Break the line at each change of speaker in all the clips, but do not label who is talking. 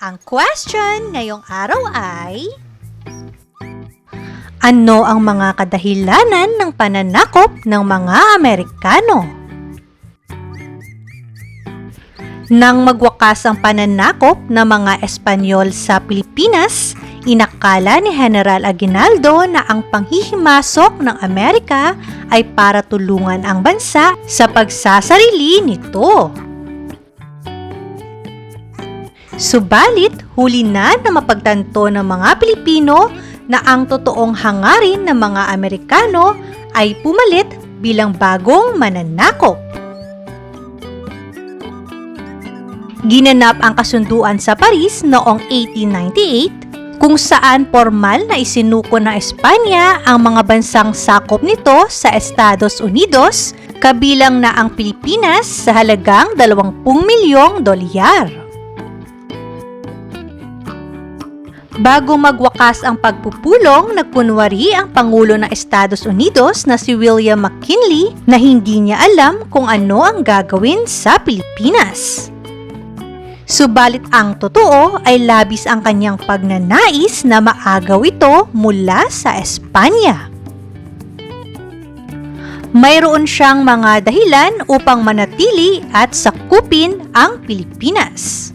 Ang question ngayong araw ay Ano ang mga kadahilanan ng pananakop ng mga Amerikano? Nang magwakas ang pananakop ng mga Espanyol sa Pilipinas, inakala ni General Aguinaldo na ang panghihimasok ng Amerika ay para tulungan ang bansa sa pagsasarili nito. Subalit, huli na na mapagtanto ng mga Pilipino na ang totoong hangarin ng mga Amerikano ay pumalit bilang bagong mananakop. Ginanap ang kasunduan sa Paris noong 1898 kung saan formal na isinuko ng Espanya ang mga bansang sakop nito sa Estados Unidos kabilang na ang Pilipinas sa halagang 20 milyong dolyar. Bago magwakas ang pagpupulong, nagkunwari ang Pangulo ng Estados Unidos na si William McKinley na hindi niya alam kung ano ang gagawin sa Pilipinas. Subalit ang totoo ay labis ang kanyang pagnanais na maagaw ito mula sa Espanya. Mayroon siyang mga dahilan upang manatili at sakupin ang Pilipinas.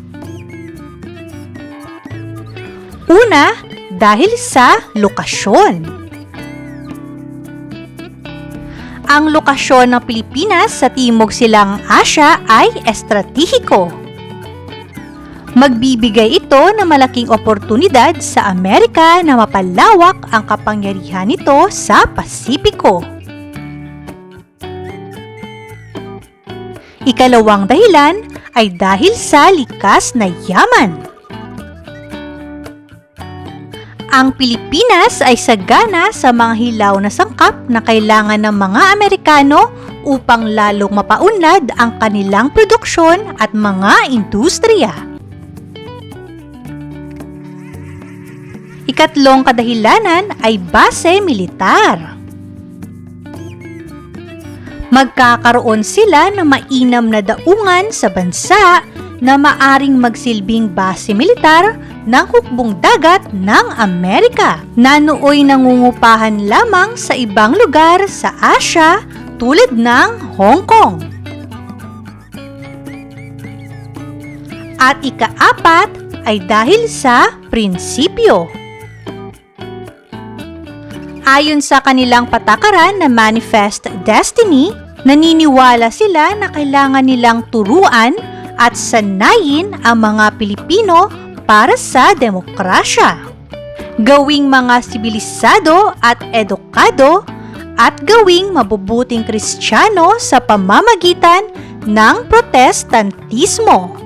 Una, dahil sa lokasyon. Ang lokasyon ng Pilipinas sa Timog Silang Asya ay estratehiko. Magbibigay ito ng malaking oportunidad sa Amerika na mapalawak ang kapangyarihan nito sa Pasipiko. Ikalawang dahilan ay dahil sa likas na yaman. Ang Pilipinas ay sagana sa mga hilaw na sangkap na kailangan ng mga Amerikano upang lalong mapaunlad ang kanilang produksyon at mga industriya. Ikatlong kadahilanan ay base militar. Magkakaroon sila ng mainam na daungan sa bansa na maaring magsilbing base militar ng hukbong dagat ng Amerika na nooy nangungupahan lamang sa ibang lugar sa Asya tulad ng Hong Kong. At ikaapat ay dahil sa prinsipyo. Ayon sa kanilang patakaran na Manifest Destiny, naniniwala sila na kailangan nilang turuan at sanayin ang mga Pilipino para sa demokrasya. Gawing mga sibilisado at edukado at gawing mabubuting kristyano sa pamamagitan ng protestantismo.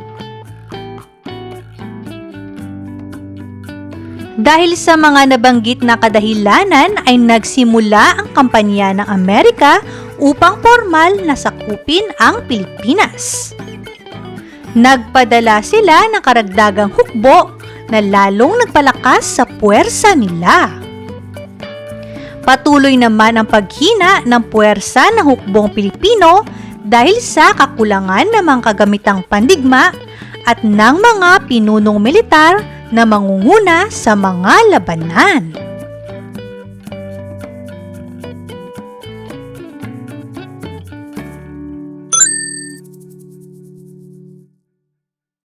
Dahil sa mga nabanggit na kadahilanan ay nagsimula ang kampanya ng Amerika upang formal na sakupin ang Pilipinas. Nagpadala sila ng karagdagang hukbo na lalong nagpalakas sa puwersa nila. Patuloy naman ang paghina ng puwersa ng hukbong Pilipino dahil sa kakulangan ng mga kagamitang pandigma at ng mga pinunong militar na mangunguna sa mga labanan.